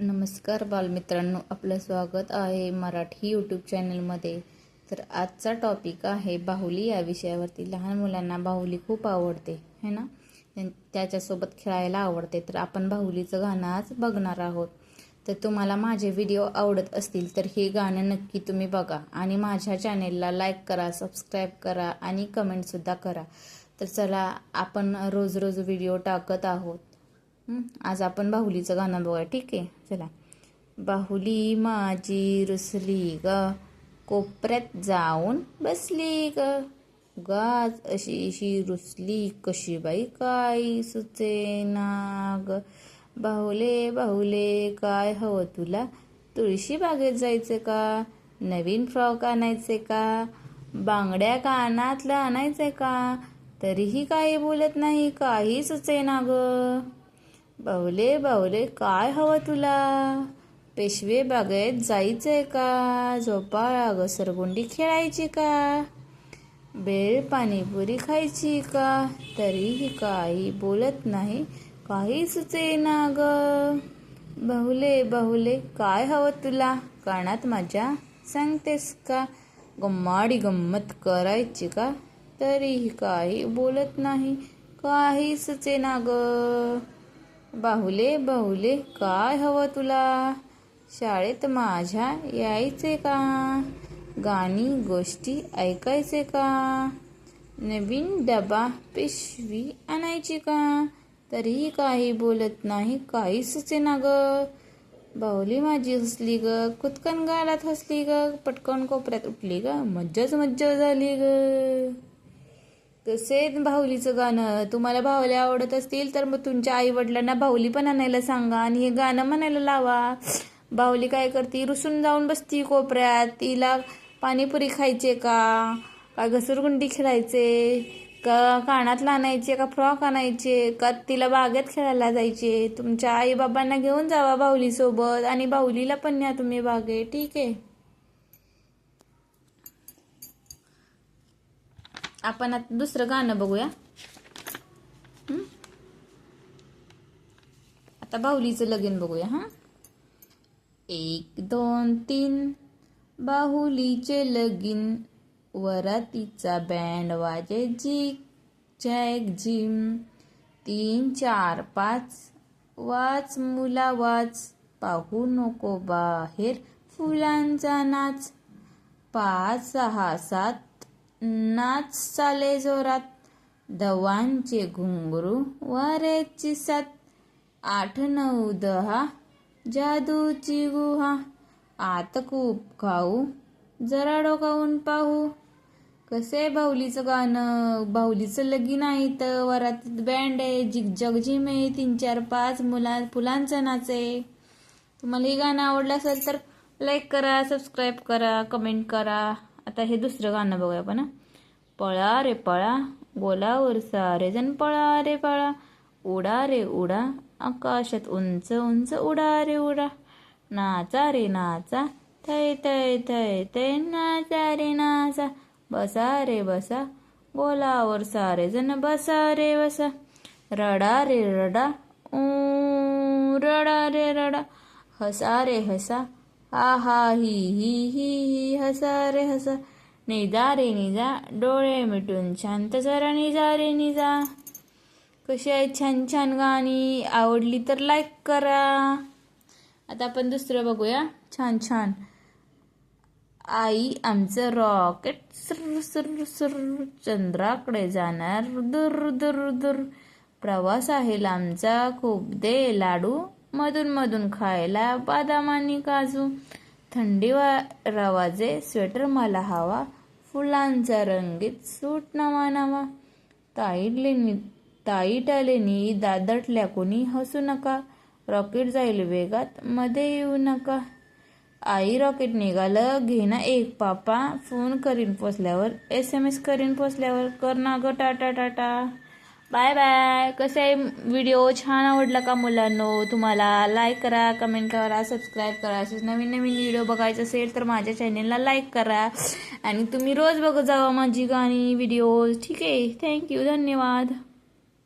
नमस्कार बालमित्रांनो आपलं स्वागत आहे मराठी यूट्यूब चॅनलमध्ये तर आजचा टॉपिक आहे बाहुली या विषयावरती. लहान मुलांना बाहुली खूप आवडते है ना? त्यां- त्याच्यासोबत खेळायला आवडते. तर आपण बाहुलीचं गाणं आज बघणार आहोत. तर तुम्हाला माझे व्हिडिओ आवडत असतील तर हे गाणं नक्की तुम्ही बघा आणि माझ्या चॅनेलला लाईक करा सबस्क्राईब करा आणि कमेंटसुद्धा करा. तर चला आपण रोज रोज व्हिडिओ टाकत आहोत. आज आपण बाहुलीचं गाणं बघूया. ठीक आहे चला. बाहुली माझी रुसली ग कोपऱ्यात जाऊन बसली ग. गाज अशी अशी रुसली कशी बाई काय सुचेना ग बाहुले बाहुले काय हवं तुला? तुळशी बागेत जायचं का? नवीन फ्रॉक आणायचे का? बांगड्या कानातलं आणायचे का? तरीही काही बोलत नाही काही सुचेना ग बावले बावले काय हवं तुला? पेशवे बागेत जायचंय का? झोपाळा घसरगुंडी खेळायची का? बेळ पाणीपुरी खायची का? तरीही काही बोलत नाही काही सुचे ना ग. बाहुले बाहुले काय हवं तुला? कानात माझ्या सांगतेस का? गम्माडी गंमत करायची का? तरीही काही बोलत नाही काही सुचे ना ग. बाहुले बाहुले काय हवं तुला? शाळेत माझ्या यायचे का? गाणी गोष्टी ऐकायचे का? नवीन डबा पिशवी आणायची का? तरीही काही बोलत नाही काही सुचेना ग. बाहुली माझी हसली ग कुतकन गालात हसली ग पटकन कोपऱ्यात उठली ग मज्जाच मज्जा झाली ग. तसे बाहुलीचं गाणं तुम्हाला बाहुली आवडत असतील तर मग तुमच्या आई वडिलांना बाहुली पण आणायला सांगा आणि हे गाणं म्हणायला लावा. बाहुली काय करते? रुसून जाऊन बसती कोपऱ्यात. तिला पाणीपुरी खायचे का? का घसरगुंडी खेळायचे? का कानात आणायचे? का फ्रॉक आणायचे? का तिला बागेत खेळायला जायचे? तुमच्या आई बाबांना घेऊन जावा बाहुलीसोबत आणि बाहुलीला पण न्या तुम्ही बागेत ठीक आहे? आपण आता दुसरं गाणं बघूया. आता बाहुलीचं लगीन बघूया हा? एक दोन तीन. बाहुलीचे लगीन वरातीचा बँड वाजे जी जॅक जिम. तीन चार पाच. वाच मुला वाच. पाहू नको बाहेर फुलांचा नाच. पाच सहा सात. नाच चाले जोरात. धवांचे घुंगरू वाऱ्याची सात आठ नऊ दहा जादूची गुहा. आत खूप खाऊ जरा डोकावून पाहू. कसे बाहुलीचं गाणं बाहुलीचं लगीन आहे तर वरातीत बँड आहे जिग जगजिम आहे. तीन चार पाच मुला फुलांचं नाच आहे. तुम्हाला हे गाणं आवडलं असेल तर लाईक करा सबस्क्राईब करा कमेंट करा. आता हे दुसरं गाणं बघूया आपण पळा रे पळा गोलावर सारे जण पळा रे पळा उडा रे उडा आकाशात उंच उंच उडा रे उडा नाचा रे नाचा थै थै थै थै नाचा रे नाचा बसा रे बसा गोलावर सारे जण बसा रे बसा रडा रे रडा ऊ रडा रे रडा हसा रे हसा आहा हा ही ही ही ही हसा रे हसा. निजा रे निजा डोळे मिटून शांत जरा निजा रे निजा कशी आहे छान छान गाणी आवडली तर लाईक करा. आता आपण दुसरं बघूया. छान छान. आई आमचं रॉकेट सुर सुर सुर चंद्राकडे जाणार. दूर दूर दूर. प्रवास आहे लांबचा. खूप दे लाडू. मधून मधून खायला बदाम आणि काजू. थंडी वा रवाजे स्वेटर मला हवा फुलांचा रंगीत सूट नवा नवा. ताईडलेनी ताईटालेनी दादटल्या कोणी हसू नका. रॉकेट जाईल वेगात मध्ये येऊ नका. आई रॉकेट निघालं घे ना एक पापा. फोन करीन पोचल्यावर एस एम एस करीन पोचल्यावर. कर ना ग टाटा टाटा. Bye bye. कसं आहे व्हिडिओ छान आवडला का मुलांनो? तुम्हाला लाईक करा कमेंट करा सबस्क्राईब करा. असेच नवीन नवीन व्हिडिओ बघायचं असेल तर माझ्या चॅनेलला लाईक करा. आणि तुम्ही रोज बघत जावा माझी गाणी व्हिडिओज ठीक आहे. थँक्यू धन्यवाद.